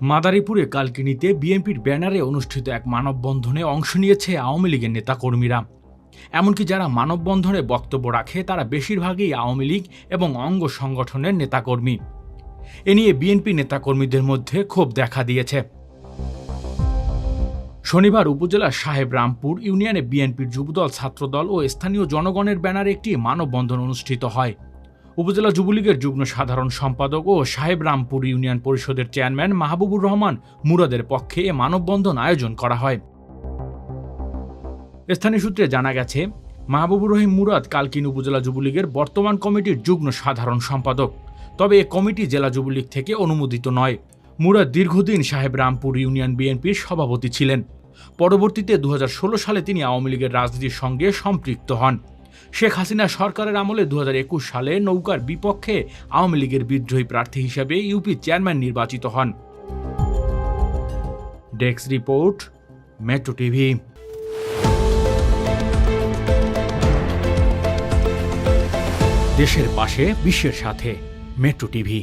মাদারীপুরে কালকিনিতে বিএনপির ব্যানারে অনুষ্ঠিত এক মানববন্ধনে অংশ নিয়েছে আওয়ামী লীগের নেতাকর্মীরা। এমনকি যারা মানববন্ধনে বক্তব্য রাখে, তারা বেশিরভাগই আওয়ামী লীগ এবং অঙ্গ সংগঠনের নেতাকর্মী। এ নিয়ে বিএনপি নেতাকর্মীদের মধ্যে ক্ষোভ দেখা দিয়েছে। শনিবার উপজেলার সাহেব রামপুর ইউনিয়নে বিএনপির যুবদল ছাত্রদল ও স্থানীয় জনগণের ব্যানারে একটি মানববন্ধন অনুষ্ঠিত হয়। উপজেলা যুবলীগের যুগ্ম সাধারণ সম্পাদক ও সাহেব রামপুর ইউনিয়ন পরিষদের চেয়ারম্যান মাহবুবুর রহমান মুরাদের পক্ষে এ মানববন্ধন আয়োজন করা হয়। স্থানীয় সূত্রে জানা গেছে, মাহবুবুর রহিম মুরাদ কালকিন উপজেলা যুবলীগের বর্তমান কমিটির যুগ্ম সাধারণ সম্পাদক। তবে এ কমিটি জেলা যুবলীগ থেকে অনুমোদিত নয়। মুরাদ দীর্ঘদিন সাহেব রামপুর ইউনিয়ন বিএনপির সভাপতি ছিলেন। পরবর্তীতে দু হাজার ষোলো সালে তিনি আওয়ামী লীগের রাজনীতির সঙ্গে সম্পৃক্ত হন। শেখ হাসিনা সরকারের আমলে দু হাজার একুশ সালে নৌকার বিপক্ষে আওয়ামী লীগের বিদ্রোহী প্রার্থী হিসেবে ইউপি চেয়ারম্যান নির্বাচিত হন। ডেক্স রিপোর্ট, মেট্রো টিভি। দেশের পাশে, বিশ্বের সাথে, মেট্রো টিভি।